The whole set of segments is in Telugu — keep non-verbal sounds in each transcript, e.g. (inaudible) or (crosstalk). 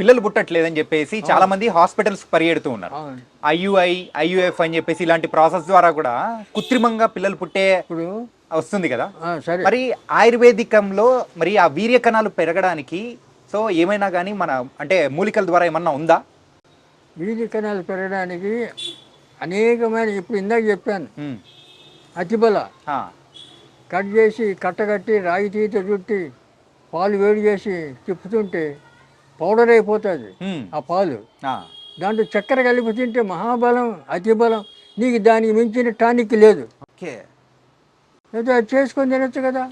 పిల్లలు పుట్టట్లేదని చెప్పేసి చాలా మంది హాస్పిటల్స్ పరిగెడుతూ ఉన్నారు. ఐయుఐ ఐయుఎఫ్ అని చెప్పేసి ఇలాంటి ప్రాసెస్ ద్వారా కూడా కృత్రిమంగా పిల్లలు పుట్టే ఇప్పుడు వస్తుంది కదా. మరి ఆయుర్వేదికంలో మరి ఆ వీర్య కణాలు పెరగడానికి సో ఏమైనా కానీ మన అంటే మూలికల ద్వారా ఏమన్నా ఉందా? వీధి కణాలు పెరగడానికి అనేకమైన ఇప్పుడు ఇందాక చెప్పాను. అతిబల. కట్ చేసి కట్టగట్టి రాగి తీత చుట్టి పాలు వేడి చేసి తిప్పుతుంటే పౌడర్ అయిపోతుంది. ఆ పాలు. ఆ. దాంట్లో చక్కెర కలిపి తింటే మహాబలం అతిబలం. నీకు దానికి మించిన టానిక్ లేదు. ఓకే. అయితే అది చేసుకొని తినొచ్చు కదా.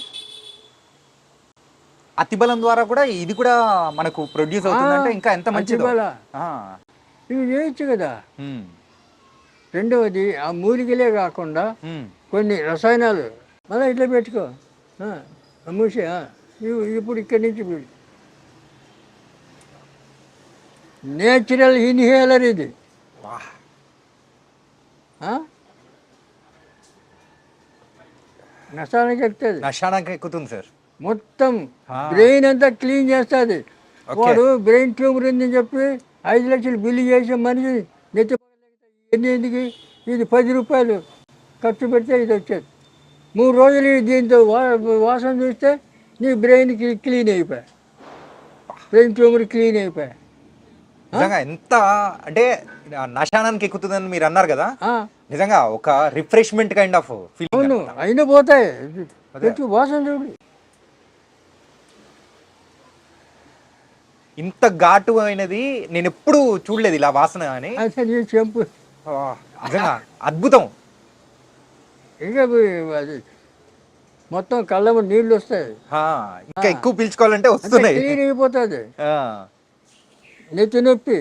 అతి బలం ద్వారా కూడా ఇది కూడా మనకు ప్రొడ్యూస్ అవుతుందంటే ఇంకా ఎంత మంచిదో. అతిబల. ఇవి చేయొచ్చు కదా. రెండవది ఆ మూలికలే కాకుండా. కొన్ని రసాయనాలు. మళ్ళీ ఇట్లా పెట్టుకో. మూసే ఇప్పుడు ఇక్కడి నుంచి వీడు. నేచురల్ ఇన్హేలర్ ఇది? నష్టానికి ఎక్కుతుంది నషానానికి ఎక్కుతుంది సార్. మొత్తం. బ్రెయిన్ అంతా క్లీన్ చేస్తుంది. వాడు బ్రెయిన్ ట్యూమర్ ఉందని చెప్పి ఐదు లక్షలు బిల్లు చేసే మనిషి నెత్తి ఎన్ని ఎందుకు? ఇది పది రూపాయలు ఖర్చు పెడితే ఇది వచ్చేది. మూడు రోజులు దీంతో వాసన చూస్తే నీ బ్రెయిన్ క్లీన్ అయిపోయా. బ్రెయిన్ ట్యూమర్ క్లీన్ అయిపోయా. నిజంగా ఎంత అంటే నశానానికి ఎక్కుతుందని మీరు అన్నారు కదా నిజంగా ఒక రిఫ్రెష్మెంట్ కైండ్ ఆఫ్ ఫీలింగ్ అయినా పోతాయి. వాసన చూడు. ఇంత ఘాటు అయినది నేను ఎప్పుడు చూడలేదు ఇలా వాసన అని. చెంపు. నిజంగా అద్భుతం. ఇంకా మొత్తం కళ్ళము నీళ్ళు వస్తాయి. ఇంకా ఎక్కువ పీల్చుకోవాలంటే వస్తున్నాయి. నెత్తి నొప్పి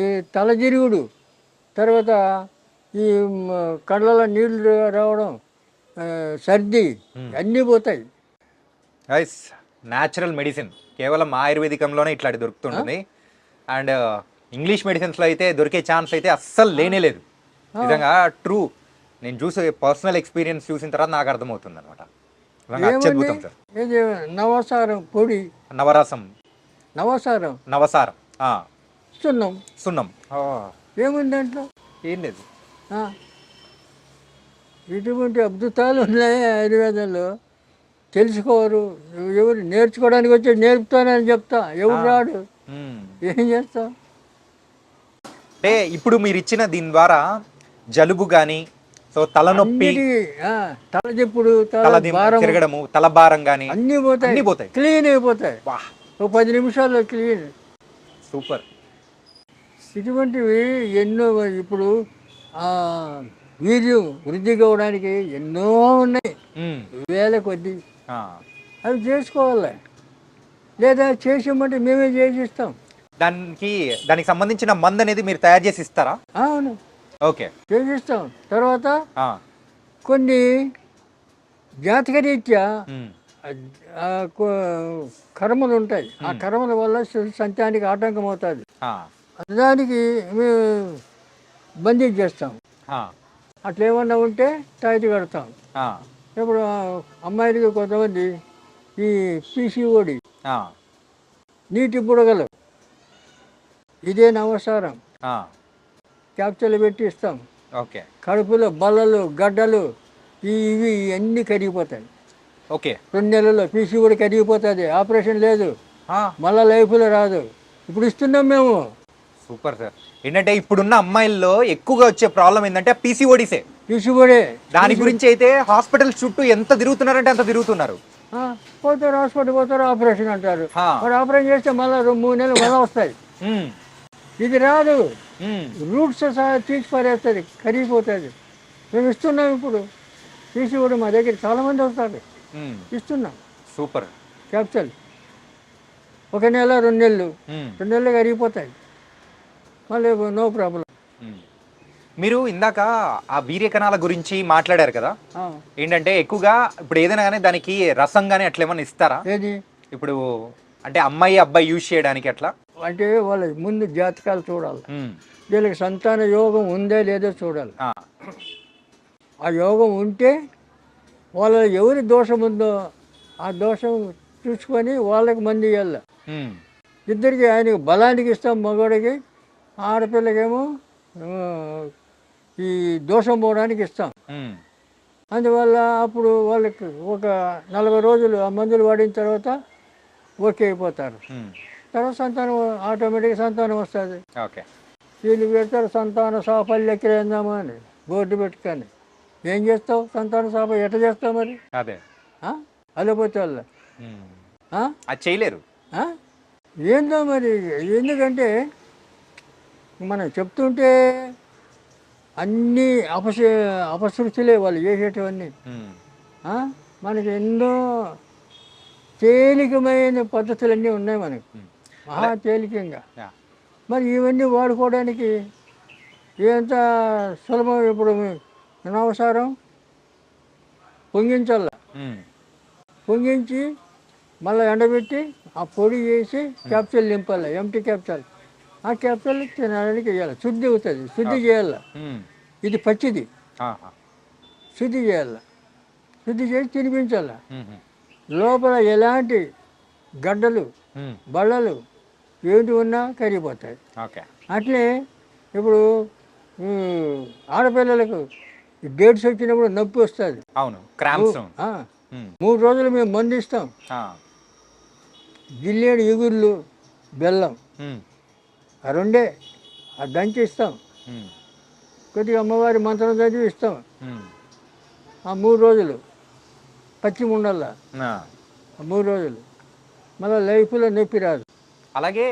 ఈ తలజిరుగుడు తర్వాత ఈ కళ్ళలో నీళ్ళు రావడం సర్ది అన్నీ పోతాయి. గైస్ న్యాచురల్ మెడిసిన్ కేవలం ఆయుర్వేదికంలోనే ఇట్లాంటి దొరుకుతుంటుంది. అండ్ ఇంగ్లీష్ మెడిసిన్స్లో అయితే దొరికే ఛాన్స్ అయితే అస్సలు లేనే లేదు. నిజంగా ట్రూ నేను చూసే పర్సనల్ ఎక్స్పీరియన్స్ చూసిన తర్వాత నాకు అర్థమవుతుంది అనమాట నవసారం పొడి. నవరసం. నవసారం. నవసారం. సున్నం. సున్నం. ఆ, ఏముంది దాంట్లో? ఏం లేదు. ఇటువంటి అద్భుతాలు ఉన్నాయి ఆయుర్వేదంలో. తెలుసుకోరు. ఎవరు నేర్చుకోవడానికి వచ్చి నేర్పుతానని చెప్తా. ఎవరు రాడు. ఏం చేస్తాం అంటే ఇప్పుడు మీరు ఇచ్చిన దీని ద్వారా జలుబు కానీ సో తలనొప్పి తల చెప్పుడు తిరగడము తల భారం కానీ అన్నీ పోతాయి. అన్నీ పోతాయి. క్లీన్ అయిపోతాయి. పది నిమిషాల్లో క్లీన్. సూపర్. ఇటువంటివి ఎన్నో ఇప్పుడు వీర్యం వృద్ధి కావడానికి ఎన్నో ఉన్నాయి. వేల కొద్ది. అవి చేసుకోవాలి. లేదా చేసామంటే మేమే చేసిస్తాం. దానికి దానికి సంబంధించిన మందు అనేది మీరు తయారు చేసి ఇస్తారా? అవును. ఓకే. చేసిస్తాం. తర్వాత. కొన్ని జాతకరీత్యా కర్మలు ఉంటాయి ఆ కర్మల వల్ల సంతానికి ఆటంకం అవుతుంది. దానికి మేము బంధించేస్తాం ఆ. అట్లా ఏమన్నా ఉంటే తాయితీ కడతాం. ఇప్పుడు అమ్మాయిలకి కొంతమంది ఈ పీసీఓడి. నీటి బుడగలు ఇదే నవసారం ఆ. క్యాప్చర్లు పెట్టి ఇస్తాం ఓకే కడుపులో బల్లలు గడ్డలు ఇవి అన్నీ కరిగిపోతాయి ఓకే. రెండు నెలల్లో పీసీఓడి కరిగిపోతుంది. ఆపరేషన్ లేదు. మళ్ళా లైఫ్లో రాదు. ఇప్పుడు ఇస్తున్నాం మేము. Super sir. ఏంటంటే ఇప్పుడున్న అమ్మాయిల్లో ఎక్కువగా వచ్చే ప్రాబ్లం ఏంటంటే పీసీఓడిసే పీసీఓడే దాని గురించి అయితే హాస్పిటల్ చుట్టూ ఎంత తిరుగుతున్నారంటే అంత తిరుగుతున్నారు. పోతారు హాస్పిటల్ పోతారు ఆపరేషన్ అంటారు. మరి ఆపరేషన్ చేస్తే మళ్ళీ రెండు మూడు నెలలు మళ్ళీ వస్తాయి. ఇది రాదు. రూట్స్ సహా తీసి పారేస్తుంది కరిగిపోతుంది. మేము ఇస్తున్నాం ఇప్పుడు. తీసి కూడా మా దగ్గర చాలామంది వస్తారు. ఇస్తున్నాం. సూపర్. క్యాప్చల్ ఒక నెల రెండు నెలలు. రెండు నెలలు కరిగిపోతాయి. మళ్ళీ నో ప్రాబ్లం. మీరు ఇందాక ఆ వీర్య కణాల గురించి మాట్లాడారు కదా? ఏంటంటే ఎక్కువగా ఇప్పుడు ఏదైనా కానీ దానికి రసం కానీ అట్లా ఏమైనా ఇస్తారా? ఏది? ఇప్పుడు అంటే అమ్మాయి అబ్బాయి యూజ్ చేయడానికి అట్లా అంటే వాళ్ళ ముందు జాతకాలు చూడాలి. వీళ్ళకి సంతాన యోగం ఉందే లేదో చూడాలి. ఆ యోగం ఉంటే వాళ్ళ ఎవరి దోషం ఉందో ఆ దోషం చూసుకొని వాళ్ళకి మంది ఇవ్వాలి ఉమ్. ఇద్దరికి ఆయనకి బలానికి ఇస్తాం మగవాడికి ఆడపిల్లకేమో ఈ దోషం పోవడానికి ఇస్తాం. అందువల్ల అప్పుడు వాళ్ళకి ఒక నలభై రోజులు ఆ మందులు వాడిన తర్వాత ఓకే అయిపోతారు. తర్వాత సంతానం ఆటోమేటిక్గా సంతానం వస్తుంది. ఓకే. వీళ్ళు పెడతారు సంతాన సాఫల్య కేంద్రమా అని బోర్డు పెట్టుకొని. ఏం చేస్తావు? సంతాన సాఫ ఎట్ట చేస్తావు మరి? అదే. అల్లపోతే వాళ్ళ? అది చేయలేరు? ఏందో మరి? ఎందుకంటే మనం చెప్తుంటే అన్నీ అపశ అపశృతులే వాళ్ళు చేసేటివన్నీ? మనకి ఎన్నో తేలికమైన పద్ధతులన్నీ ఉన్నాయి మనకి. మహా తేలికంగా. మరి ఇవన్నీ వాడుకోవడానికి ఎంత సులభం ఇప్పుడు? అనవసరం పొంగించాల పొంగించి మళ్ళీ ఎండబెట్టి ఆ పొడి చేసి క్యాప్సూల్ నింపాలి ఎంటీ క్యాప్సూల్. ఆ క్యాప్సూల్ తినడానికి వేయాలి శుద్ధి అవుతుంది శుద్ధి చేయాలి. ఇది పచ్చిది. శుద్ధి చేయాలి. శుద్ధి చేసి తినిపించాలి. లోపల ఎలాంటి గడ్డలు బళ్ళలు ఏంటి ఉన్నా కరిగిపోతాయి. అట్లే ఇప్పుడు ఆడపిల్లలకు డేట్స్ వచ్చినప్పుడు నొప్పి వస్తుంది. అవును క్రాంప్స్. మూడు రోజులు మేము మందు ఇస్తాం జిల్లేడు ఎగుర్లు బెల్లం. ఆ రెండే ఆ దంచి ఇస్తాం కొద్దిగా అమ్మవారి మంత్రం చదివి ఇస్తాం ఆ మూడు రోజులు పచ్చి ఉండల్లా మూడు రోజులు. మళ్ళీ లైఫ్లో నొప్పి రాదు. అలాగే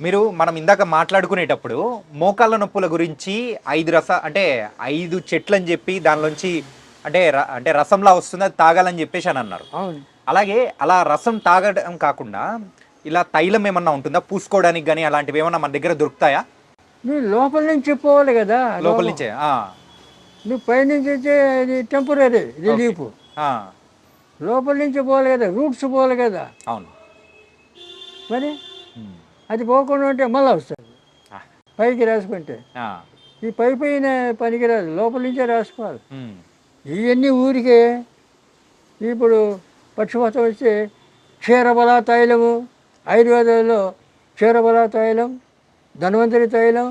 మీరు మనం ఇందాక మాట్లాడుకునేటప్పుడు మోకాళ్ళ నొప్పుల గురించి ఐదు రస అంటే ఐదు చెట్లు అని చెప్పి దానిలోంచి అంటే అంటే రసంలా వస్తుంది అది తాగాలని చెప్పేసి అని అన్నారు. అలాగే అలా రసం తాగడం కాకుండా ఇలా తైలం ఏమన్నా ఉంటుందా? పూసుకోవడానికి కానీ అలాంటివి ఏమన్నా మన దగ్గర దొరుకుతాయా? లోపల నుంచి పోవాలి కదా లోపల. నుంచే ఆ, నువ్వు పైనుంచి వచ్చే ఇది టెంపరీ రిలీఫ్ లోపల నుంచి పోవాలి కదా రూట్స్ పోవాలి కదా. అవును. మరి? అది పోకుండా ఉంటే మళ్ళీ వస్తుంది. పైకి రాసుకుంటే. ఈ పై పైన పనికిరాదు లోపల నుంచే రాసుకోవాలి. ఇవన్నీ ఊరికే ఇప్పుడు పక్షపాతం వస్తే క్షీరబల తైలము ఆయుర్వేదంలో క్షీరబల తైలం ధన్వంతరి తైలం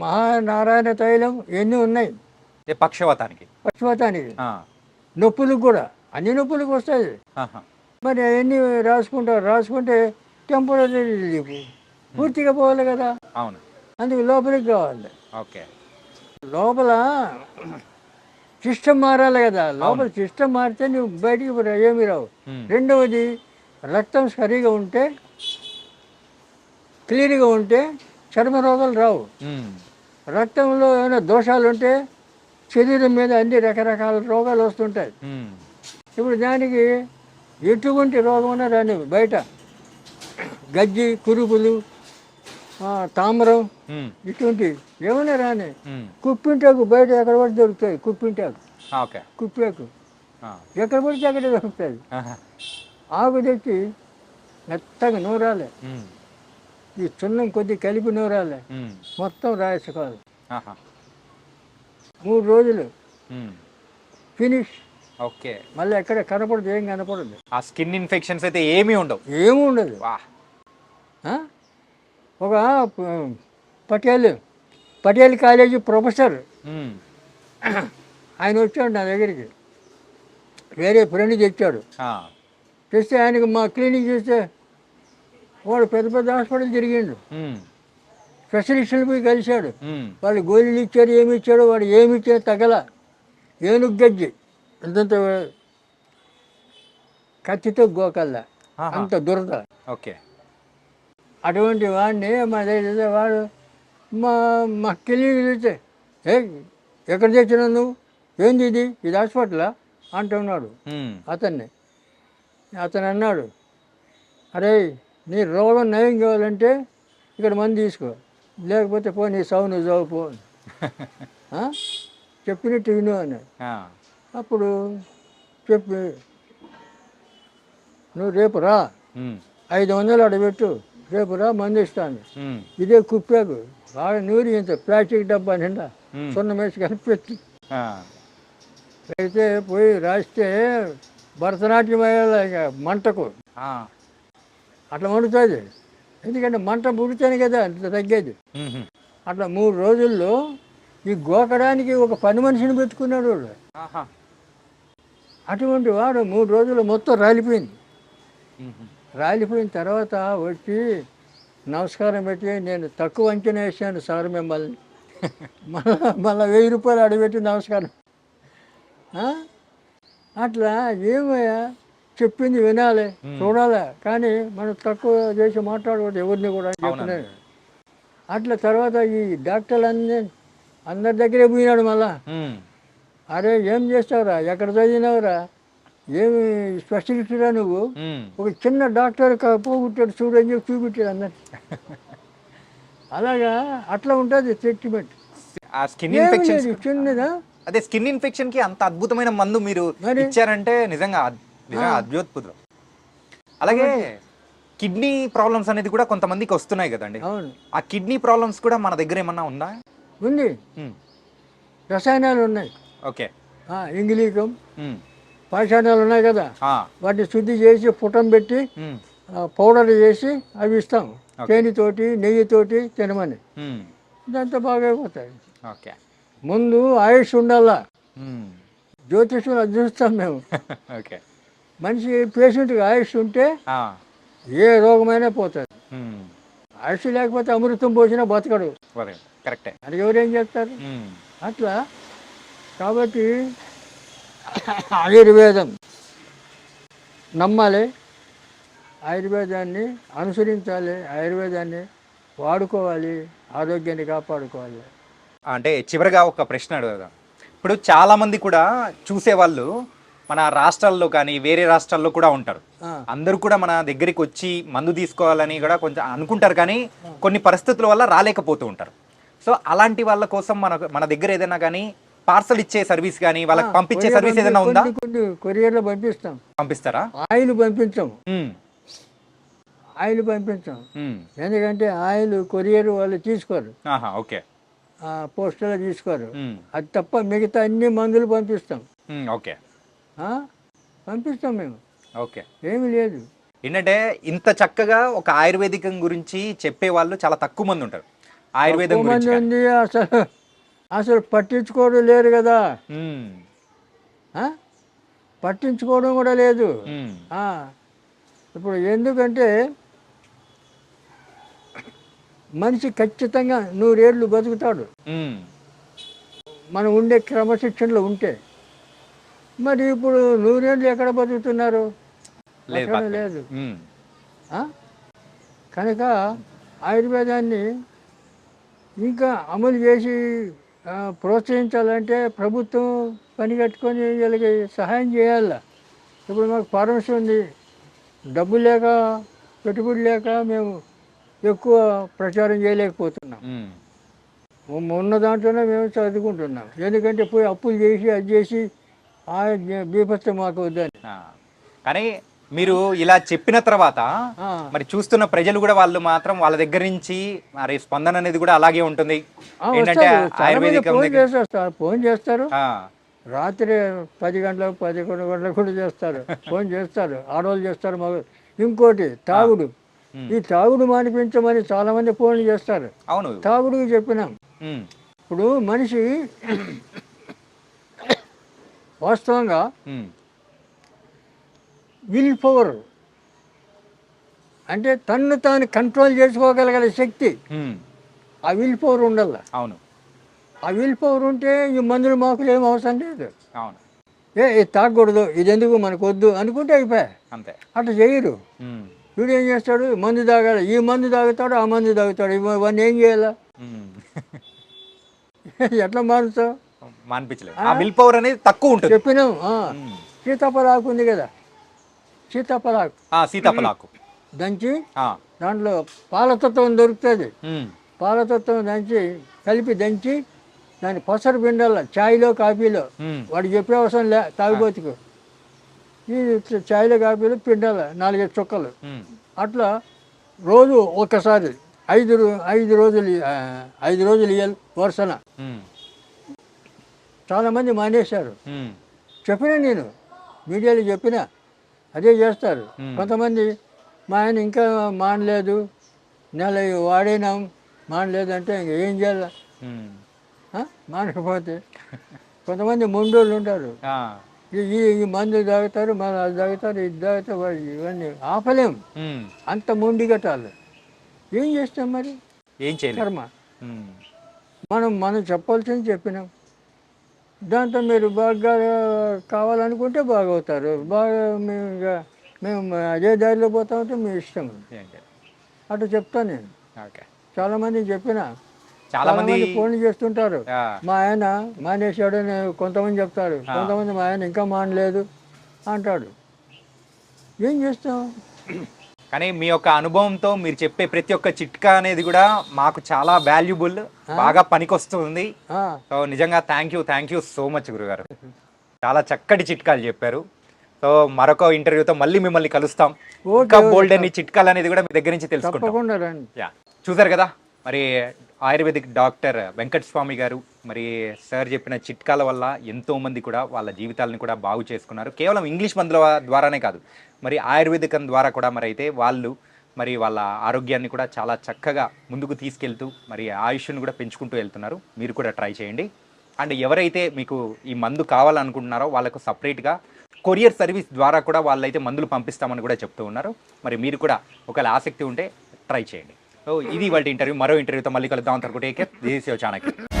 మహానారాయణ తైలం ఇవన్నీ ఉన్నాయి? పక్షవాతానికి. పక్షపాతానికి ఆ, నొప్పులకు కూడా అన్ని నొప్పులకు వస్తాయి. మరి అవన్నీ రాసుకుంటారు రాసుకుంటే టెంపరీ రిలీఫ్ పూర్తిగా పోవాలి కదా? అవును. అందుకు లోపలికి కావాలి. ఓకే. లోపల సిస్టమ్ మారాలి కదా? లోపల సిస్టమ్ మారితే నువ్వు బయటికి ఏమీ రావు. రెండవది రక్తం సరిగా ఉంటే క్లీన్గా ఉంటే చర్మ రోగాలు రావు. రక్తంలో ఏమైనా దోషాలు ఉంటే శరీరం మీద అన్ని రకరకాల రోగాలు వస్తుంటాయి. ఇప్పుడు దానికి ఎటువంటి రోగం ఉన్నా రాని బయట. గజ్జి కురుపులు తామరం ఇటువంటి ఏమైనా రాని. కుప్పింటాకు బయట ఎక్కడ పడితే దొరుకుతాయి కుప్పింటాకు. కుప్పాకు. ఎక్కడ పడితే అక్కడే దొరుకుతుంది ఆహా, ఆకు తెచ్చి మెత్తగా నూరాలి. ఈ చున్నం కొద్ది కలిపి నూరాలి. మొత్తం రాసుకోవాలి ఆహా, మూడు రోజులు. ఫినిష్. ఓకే. మళ్ళీ ఎక్కడ కనపడదు ఏం కనపడదు. ఆ స్కిన్ ఇన్ఫెక్షన్స్ అయితే ఏమీ ఉండవు. ఏమీ ఉండదు? ఒక పటేల్ పటేల్ కాలేజీ ప్రొఫెసర్. ఆయన వచ్చాడు నా దగ్గరికి. వేరే ఫ్రెండ్ తెచ్చాడు. తెస్తే ఆయనకు మా క్లినిక్ చూస్తే వాడు పెద్ద పెద్ద హాస్పిటల్ తిరిగిండు. స్పెషలిస్టులు పోయి కలిశాడు. వాళ్ళు గోళీలు ఇచ్చారు ఏమి ఇచ్చాడు వాడు ఏమి ఇచ్చాడు తగల. ఏనుగు గజ్జి. అంతంత కత్తితో గోకల్లా. అంత దురద. ఓకే. అటువంటి వాడిని మా దగ్గర వాడు మా మా క్లినిక్ చూస్తే ఏ ఎక్కడ తెచ్చినావు నువ్వు? ఏంది ఇది? ఇది హాస్పిటలా? అంటున్నాడు అతన్ని. అతను అన్నాడు అరే నీ రోగం నయం కావాలంటే ఇక్కడ మంది తీసుకో లేకపోతే పో నీ సౌ నువ్వు చావు పో? (laughs) చెప్పినట్టు విను అన్నాడు. అప్పుడు చెప్పి నువ్వు రేపు రా. ఐదు వందలు అడబెట్టు రేపు రా మంది ఇస్తాను ఉమ్, ఇదే కుప్పాకు బాగా నూరి ఇంత ప్లాస్టిక్ డబ్బా నిండా సున్న వేసి కలిపెట్టి అయితే పోయి రాస్తే భరతనాట్యం అయ్యేలా ఇక మంటకు. అట్లా వండుతుంది. ఎందుకంటే మంట పుడితేనే కదా అంత తగ్గేది. అట్లా మూడు రోజుల్లో ఈ గోకడానికి ఒక పని మనిషిని పెట్టుకున్నాడు. అటువంటి వాడు మూడు రోజులు మొత్తం రాలిపోయింది. రాలిపోయిన తర్వాత వచ్చి నమస్కారం పెట్టి నేను తక్కువ అంచనా వేసాను సార్ మిమ్మల్ని. మళ్ళా మళ్ళీ వెయ్యి రూపాయలు అడగబెట్టి నమస్కారం? అట్లా ఏమయ్యా? చెప్పింది వినాలి చూడాలి. కానీ మనం తక్కువ చేసి మాట్లాడకూడదు ఎవరిని కూడా చెప్తున్నాను అట్లా తర్వాత ఈ డాక్టర్లు అన్ని అందరి దగ్గరే పోయినాడు మళ్ళా. అరే ఏం చేస్తావురా? ఎక్కడ చదివినావురా? ఏమి స్పెషలిస్టురా నువ్వు. ఒక చిన్న డాక్టర్ పోగొట్టాడు చూడని చెప్పి చూపించాడు అందరు అలాగా అట్లా ఉంటుంది ట్రీట్మెంట్ ఆ స్కిన్ ఇన్ఫెక్షన్ చిన్నదా? అదే స్కిన్ ఇన్ఫెక్షన్కి అంత అద్భుతమైన మందు మీరు? ఇచ్చారంటే నిజంగా నిజంగా అద్భుతం అలాగే కిడ్నీ ప్రాబ్లమ్స్ అనేది కూడా కొంతమందికి వస్తున్నాయి కదండి. ఆ కిడ్నీ ప్రాబ్లమ్స్ కూడా మన దగ్గర ఏమన్నా ఉందా? ఉంది. రసాయనాలు ఉన్నాయి. ఓకే. ఇంగిలీకం. పాషాణాలు ఉన్నాయి కదా. వాటిని శుద్ధి చేసి పుటం పెట్టి పౌడర్ చేసి అవి ఇస్తాం. తేనెతోటి నెయ్యితోటి తినమని. ఇదంతా బాగా అయిపోతాయి. ముందు ఆయుష్ ఉండాలా. మ్మ్. జ్యోతిషులు అది చూస్తాం మేము. (laughs) ఓకే. మనిషి పేషెంట్కి ఆయుష్ ఉంటే. ఏ రోగమైనా పోతుంది. ఆయుష్ లేకపోతే అమృతం పోసినా బతకడు. కరెక్టే. అది ఎవరేం చేస్తారు. అట్లా. కాబట్టి ఆయుర్వేదం. నమ్మాలి. ఆయుర్వేదాన్ని అనుసరించాలి. ఆయుర్వేదాన్ని వాడుకోవాలి. ఆరోగ్యాన్ని కాపాడుకోవాలి. అంటే చివరిగా ఒక ప్రశ్న అడుగుదాం. ఇప్పుడు చాలా మంది కూడా చూసేవాళ్ళు మన రాష్ట్రాల్లో కానీ వేరే రాష్ట్రాల్లో కూడా ఉంటారు. అందరూ కూడా మన దగ్గరికి వచ్చి మందు తీసుకోవాలని కూడా కొంచెం అనుకుంటారు కానీ కొన్ని పరిస్థితుల వల్ల రాలేకపోతూ ఉంటారు. సో అలాంటి వాళ్ళ కోసం మన మన దగ్గర ఏదైనా కానీ పార్సల్ ఇచ్చే సర్వీస్ కానీ వాళ్ళకి పంపించే కొరియర్ సర్వీస్ ఏదైనా ఉందా? కొన్ని కొన్ని కొరియర్లో పంపిస్తాం. పంపిస్తారా? ఆయిల్ పంపించాం. ఆయిల్ పంపించాం. ఎందుకంటే ఆయిల్ కొరియర్ వాళ్ళు తీసుకోరు. ఓకే. ఆ, పోస్టర్లో తీసుకోరు. అది తప్ప మిగతా అన్ని మందులు పంపిస్తాం. ఓకే? పంపిస్తాం మేము. ఓకే. ఏమీ లేదు. ఏంటంటే ఇంత చక్కగా ఒక ఆయుర్వేదికం గురించి చెప్పే వాళ్ళు చాలా తక్కువ మంది ఉంటారు. ఆయుర్వేదం గురించి అసలు. అసలు పట్టించుకోవడం లేరు కదా? పట్టించుకోవడం కూడా లేదు. ఇప్పుడు ఎందుకంటే మనిషి ఖచ్చితంగా నూరేళ్ళు బతుకుతాడు. మనం ఉండే క్రమశిక్షణలో ఉంటే. మరి ఇప్పుడు నూరేళ్ళు ఎక్కడ బతుకుతున్నారు? లేదు? కనుక ఆయుర్వేదాన్ని ఇంకా అమలు చేసి ప్రోత్సహించాలంటే ప్రభుత్వం పని కట్టుకొని వీళ్ళకి సహాయం చేయాల. ఇప్పుడు మాకు ఫార్మసీ ఉంది. డబ్బు లేక పెట్టుబడి లేక మేము ఎక్కువ ప్రచారం చేయలేకపోతున్నాం. ఉన్న- దాంట్లోనే మేము చదువుకుంటున్నాం. ఎందుకంటే పోయి అప్పులు చేసి అది చేసి ఆ బీభత్సం మాకు వద్దని. కానీ మీరు ఇలా చెప్పిన తర్వాత. మరి చూస్తున్న ప్రజలు కూడా వాళ్ళు మాత్రం వాళ్ళ దగ్గర నుంచి మరి స్పందన అనేది కూడా అలాగే ఉంటుంది. ఏంటంటే ఆయుర్వేదికం ఫోన్ చేస్తారు ఫోన్ చేస్తారు. ఆ, రాత్రి పది గంటలకు పదకొండు గంటలకు కూడా చేస్తారు. ఫోన్ చేస్తారు. ఆడవాళ్ళు చేస్తారు మగ. ఇంకోటి తాగుడు. ఈ తాగుడు మానిపించమని చాలా మంది ఫోన్లు చేస్తారు. అవును. తాగుడుకి చెప్పినాం. ఇప్పుడు మనిషి (coughs) వాస్తవంగా విల్ పవర్. అంటే తన్ను తాను కంట్రోల్ చేసుకోగలిగే శక్తి. ఆ విల్ పవర్ ఉండాల. అవును. ఆ విల్ పవర్ ఉంటే ఈ మందులు మాకులు ఏం అవసరం లేదు. అవును. ఏ ఇది తాగకూడదు ఇది ఎందుకు మనకు వద్దు అనుకుంటే అయిపోయా. అంతే. అట్లా చేయరు. వీడు ఏం చేస్తాడు? మందు తాగాలి. ఈ మందు తాగుతాడు ఆ మందు తాగుతాడు. ఇవ- ఇవన్నీ ఏం చేయాలా. (laughs) ఎట్లా మారుతావు? మానిపించలేదు. ఆ? విల్ పవర్ అనేది తక్కువ ఉంటుంది. చెప్పినాం. సీతాఫలాకు ఉంది కదా. సీతాఫలాకు. ఆ, సీతాఫలాకు. దంచి ఆ, దాంట్లో పాలతత్వం దొరుకుతుంది. పాలతత్వం దంచి కలిపి దంచి దాన్ని పసరు పిండాల చాయ్లో కాఫీలో. వాడికి చెప్పే అవసరం లే తాగుబోతుకు. ఈ చాయ్లో కాఫీలో పిండాల నాలుగైదు చుక్కలు. అట్లా రోజు ఒక్కసారి ఐదు ఐదు రోజులు ఐదు రోజులు ఇయ్యాలి వరుసన. చాలామంది మానేశారు. చెప్పినా నేను మీడియాలో చెప్పినా అదే చేస్తారు. కొంతమంది మా ఆయన ఇంకా మానలేదు నెల వాడినాం మానలేదంటే ఇంక ఏం చేయాలి? మానకపోతే. కొంతమంది మొండోళ్ళు ఉంటారు. ఈ ఈ- మందు తాగుతారు మళ్ళీ అది తాగుతారు ఇది తాగుతారు ఇవన్నీ ఆపలేం. అంత మొండి కట్టాలి. ఏం చేస్తాం మరి? ఏం చేయలేదు కర్మ. మనం మనం చెప్పాల్సింది చెప్పినాం. దాంతో మీరు బాగా కావాలనుకుంటే బాగవుతారు. బాగా మేము మేము అదే దారిలో పోతా ఉంటే మీ ఇష్టం. అట్లా చెప్తాను నేను. చాలామంది చెప్పిన. చాలా మంది ఫోన్లు చేస్తుంటారు. మా ఆయన మానేశాడని కొంతమంది చెప్తారు. కొంతమంది మా ఆయన ఇంకా మానలేదు అంటాడు. ఏం చేస్తాం? కానీ మీ యొక్క అనుభవంతో మీరు చెప్పే ప్రతి ఒక్క చిట్కా అనేది కూడా మాకు చాలా వాల్యుబుల్ బాగా పనికొస్తుంది. సో నిజంగా thank you thank you so much గురుగారు. చాలా చక్కటి చిట్కాలు చెప్పారు. సో మరొక ఇంటర్వ్యూతో మళ్ళీ మిమ్మల్ని కలుస్తాం. ఇంకా బోల్డ్ అన్ని చిట్కాలు అనేది కూడా మీ దగ్గర నుంచి తెలుసుకుంటాం. చూసారు కదా మరి ఆయుర్వేదిక్ డాక్టర్ వెంకట స్వామి గారు మరి సార్ చెప్పిన చిట్కాల వల్ల ఎంతో మంది కూడా వాళ్ళ జీవితాలను కూడా బాగు చేసుకున్నారు. కేవలం ఇంగ్లీష్ మందుల ద్వారానే కాదు మరి ఆయుర్వేదికం ద్వారా కూడా మరి అయితే వాళ్ళు మరి వాళ్ళ ఆరోగ్యాన్ని కూడా చాలా చక్కగా ముందుకు తీసుకెళ్తూ మరి ఆయుష్ను కూడా పెంచుకుంటూ వెళ్తున్నారు. మీరు కూడా ట్రై చేయండి. అండ్ ఎవరైతే మీకు ఈ మందు కావాలనుకుంటున్నారో వాళ్ళకు సపరేట్గా కొరియర్ సర్వీస్ ద్వారా కూడా వాళ్ళైతే మందులు పంపిస్తామని కూడా చెప్తూ ఉన్నారు. మరి మీరు కూడా ఒకవేళ ఆసక్తి ఉంటే ట్రై చేయండి. సో ఇది వాళ్ళ ఇంటర్వ్యూ. మరో ఇంటర్వ్యూతో మళ్ళీ కలుద్దాం. అనుకుంటే దిస్ చాణక్య.